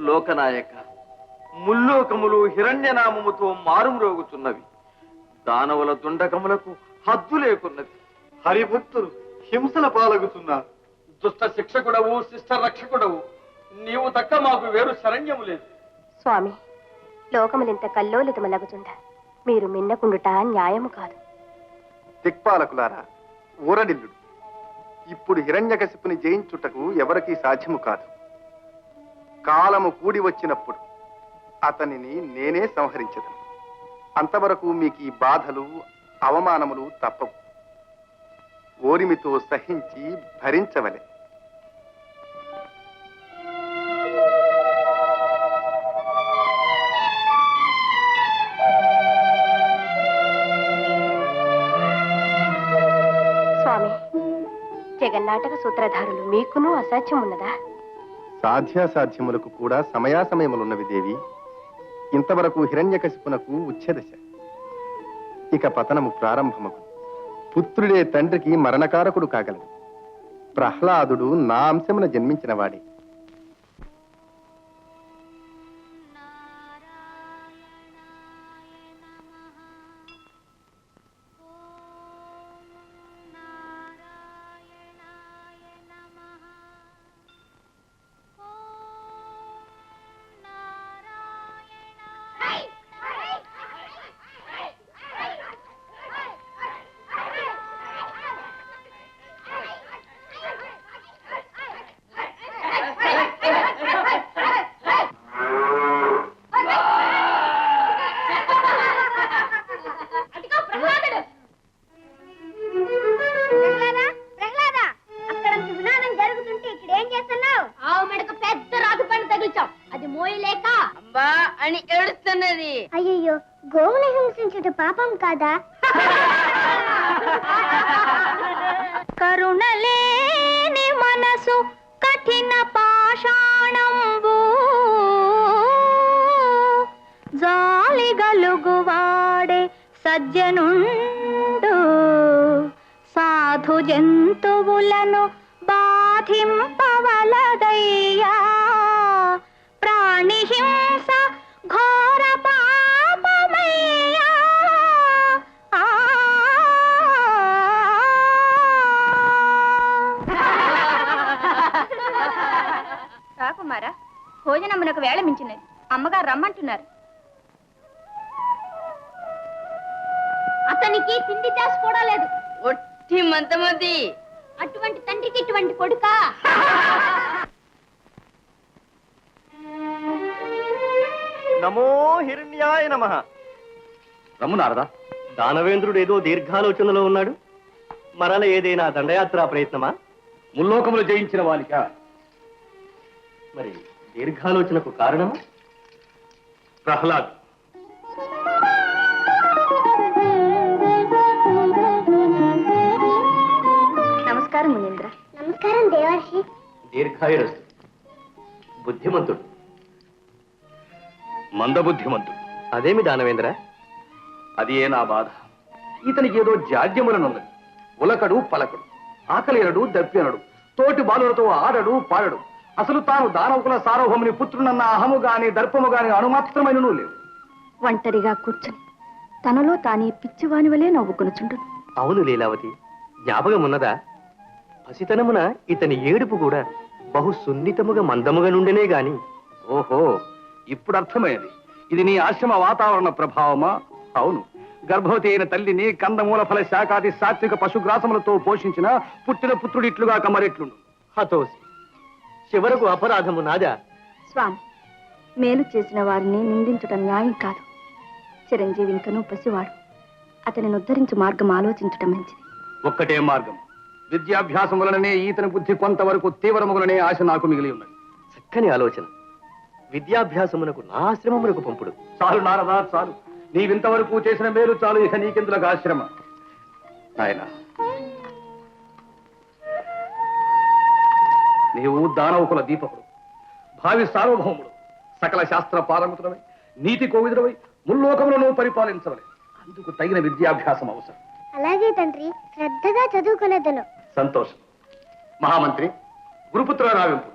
లోకనాయక. ముల్లోకములు హిరణ్యనామముతో మారుమ్రోగుతున్నవి. దానవుల దుండకములకు హద్దు లేకున్నది. హరిభక్తులు హింసల పాలగుతున్నారు. దుష్ట శిక్షకుడవు శిష్ట రక్షకుడవు. నీవు తక్క మాకు వేరు శరణ్యము లేదు. స్వామి లోకములింత కల్లోలితమలగుతుండ మీరు మిన్నకుండుట న్యాయము కాదు. దిక్పాలకులారా ఊరడిల్లుడు. ఇప్పుడు హిరణ్యకశిపుని జయించుటకు ఎవరికీ సాధ్యము కాదు. కాలము కూడి వచ్చినప్పుడు అతనిని నేనే సంహరించదు అంతవరకు మీకు ఈ బాధలు అవమానములు తప్పవు. ఓరిమితో సహించి భరించవలె. స్వామి జగన్నాటక సూత్రధారులు మీకును అసాధ్యం ఉన్నదా సాధ్యాసాధ్యములకు కూడా సమయాసమయములున్నవి దేవి. ఇంతవరకు హిరణ్యకశిపునకు ఉచ్ఛదశ. ఇక పతనము ప్రారంభమగు. పుత్రుడే తండ్రికి మరణకారకుడు కాగలడు. ప్రహ్లాదుడు నా అంశమున జన్మించిన వాడే. ఏడుస్తున్నది అయ్యయ్యో గోవుని హింసించుట పాపం కాదా? కరుణలేని మనసు కఠిన పాషాణంబు. జాలి గలుగువాడే సజ్జనుండు. సాధు జంతువులను బాధింపవలదయ్యా. ప్రాణి హింస అమ్మగారు రమ్మంటున్నారు. అతనికి తిండి చేసి కూడా లేదు. ఒట్టి మంతమది అటువంటి తండ్రికి ఇటువంటి కొడుకా. నమో హిరణ్యాయ నమ. రమ్మునారదా దానవేంద్రుడు ఏదో దీర్ఘాలోచనలో ఉన్నాడు. మరల ఏదైనా దండయాత్రా ప్రయత్నమా? ముల్లోకములు జయించిన వాలిక మరి దీర్ఘాలోచనకు కారణమా? ప్రహ్లాద్. నమస్కారం మునీంద్ర. నమస్కారం దేవర్షి. దీర్ఘాయురస్తు. బుద్ధిమంతుడు. మందబుద్ధిమంతుడు. అదేమి దానవేంద్ర? అది ఏ నా బాధ? ఇతనికి ఏదో జాడ్యములనున్నది ఉలకడు పలకడు. ఆకలినడు దప్పినడు తోటి బాలులతో ఆడడు పాడడు. అసలు తాను దానవకుల సార్వభౌముని పుత్రునన్న అహము గాని దర్పము గాని అణుమాత్రమైనను లేవు. ఒంటరిగా కూర్చుని తనలో తానే పిచ్చివాని వలె నవ్వుకొనుచుండును. అవును లీలావతి జ్ఞాపకం ఉన్నదా? పసితనమున ఇతని ఏడుపు కూడా బహు సున్నితముగా మందముగా నుండినే గాని. ఓహో ఇప్పుడు అర్థమైంది. ఇది నీ ఆశ్రమ వాతావరణ ప్రభావమా? అవును. గర్భవతి అయిన తల్లిని కందమూల ఫల శాఖాది సాత్విక పశుగ్రాసములతో పోషించిన పుట్టిన పుత్రుడిట్లుగా కమరెట్లుండు. హతోసి. చివరకు అపరాధము నాదా? స్వామి మేలు చేసిన వారిని నిందించటం న్యాయం కాదు. చిరంజీవి ఇంకనూ పసివాడు. అతనిని ఉద్ధరించు మార్గం ఆలోచించటం మంచిది. ఒక్కటే మార్గం. విద్యాభ్యాసం వలననే ఈతని బుద్ధి కొంతవరకు తీవ్రములనే ఆశ నాకు మిగిలి ఉన్నది. చక్కని ఆలోచన. విద్యాభ్యాసమునకు నా ఆశ్రమమునకు పంపుడు. చాలు నారదా చాలు. నీవింతవరకు చేసిన మేలు చాలు ఇక నీకెందులకు ఆశ్రమ? నాయన నీవు దానవకుల దీపకుడు భావి సార్వభౌముడు సకల శాస్త్ర పారమితుడవై నీతి కోవిదుడవై ముల్లోకములను పరిపాలించవలే. అందుకు తగిన విద్యాభ్యాసం అవసరం. అలాగే తండ్రి శ్రద్ధగా చదువుకునేదను. సంతోషం. మహామంత్రి గురుపుత్ర రావింపు.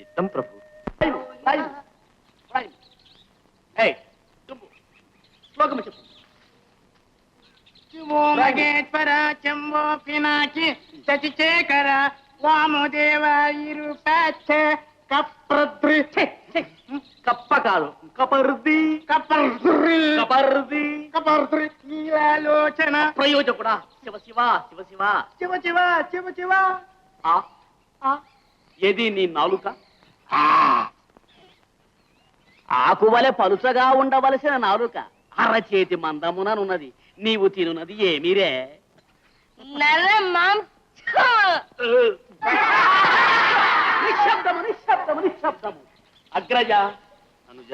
చిత్తం ప్రభు. శ్లోకము చెప్పు. శివో మగేశ్వర పినాకి శశిశేఖర కప్రద్రి కప్ప కాదు కపర్ది. కపర్ద్రి. కపర్ది. కపర్ద్రి. నీలాలోచన. ప్రయోజకుడా. శివ శివ శివ శివ. శివ శివ శివ శివ. ఆ, ఆ, ఏది నీ నాలుక? ఆకువలె పలుచగా ఉండవలసిన నాలుక. అరచేతి మందముననున్నది. నీవు తినున్నది ఏమిరే? నల్ల మాంసం నిశ్శబ్దము నిశ్శబ్దము నిశ్శబ్దము అగ్రజ అనుజ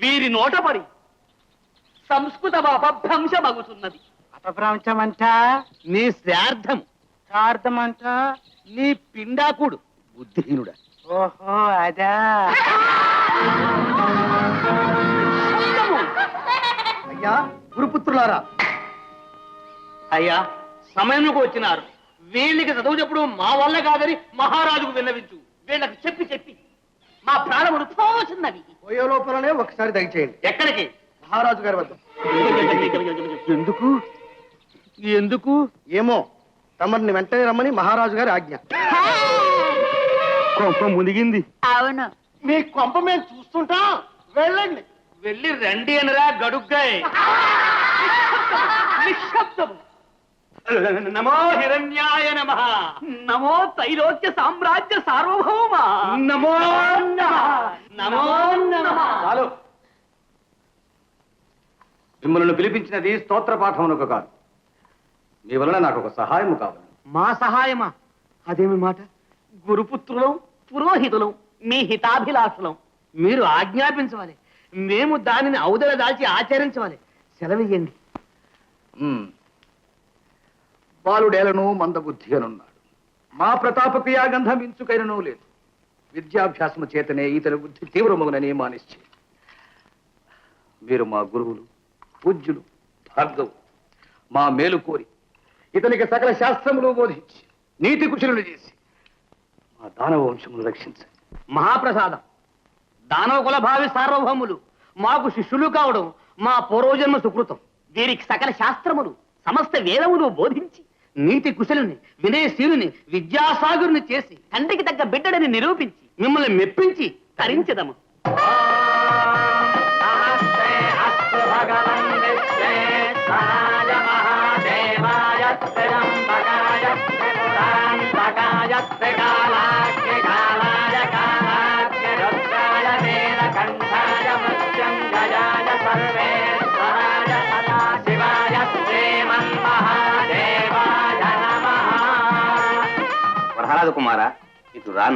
వీరి నోట పడి సంస్కృత అపభ్రంశమగుతున్నది అపభ్రంశమంట? నీ శ్రార్థము శార్థమంట నీ పిండాకుడు బుద్ధిహీనుడా. ఓహో అదా. అయ్యా గురుపుత్రులారా. అయ్యా సమయంలోకి వచ్చినారు. వీళ్ళకి చదువు చెప్పుడు మా వల్ల కాదని మహారాజుకు విన్నవించు. వీళ్ళకి చెప్పి చెప్పి. మా ప్రాణములు పోసినవి పోయే లోపలనే ఒకసారి దయచేయండి. ఎక్కడికి? మహారాజు గారి వద్ద. ఎందుకు? ఎందుకు? ఏమో తమరిని వెంటనే రమ్మని మహారాజు గారి ఆజ్ఞ. కొంప మునిగింది. అవును. మీ కొంప మేము చూస్తుంటాం. వెళ్ళండి. వెళ్ళి రండి అనరా గడుగ్గాయ్. నిశ్శబ్దము. నమో హిరణ్యాయ నమ. నమో తైలోక్య సామ్రాజ్య సార్వభౌమ. నమో నమో. చాలు. మిమ్మల్ని పిలిపించినది స్తోత్ర పాఠమునకు కాదు. మీ వలన నాకు ఒక సహాయము కావాలి. మా సహాయమా? అదేమి మాట? గురుపుత్రులం పురోహితులం మీ హితాభిలాషులం. మీరు ఆజ్ఞాపించవాలి. మేము దానిని ఔదల దాల్చి ఆచరించవాలి. సెలవియ్యండి. బాలుడేలను మందబుద్ధి అనున్నాడు మా ప్రతాప క్రియాగంధం ఇంచుకైనను లేదు. విద్యాభ్యాసము చేతనే ఇతని బుద్ధి తీవ్రమగునని మా నిశ్చయం మీరు మా గురువులు పూజ్యులు భార్గవు మా మేలు కోరి ఇతనికి సకల శాస్త్రములు బోధించి నీతి కుశలులు చేసి మా దానవ వంశమును రక్షించండి. మహాప్రసాదం. దానవ కుల భావి సార్వభౌములు మాకు శిష్యులు కావడం మా పూర్వజన్మ సుకృతం. వీరికి సకల శాస్త్రములు సమస్త వేదములు బోధించి నీతి కుశలుని వినయశీలుని విద్యాసాగురుని చేసి తండ్రికి తగ్గ బిడ్డడని నిరూపించి మిమ్మల్ని మెప్పించి తరించదము. కాదు కుమారా ఇటు రా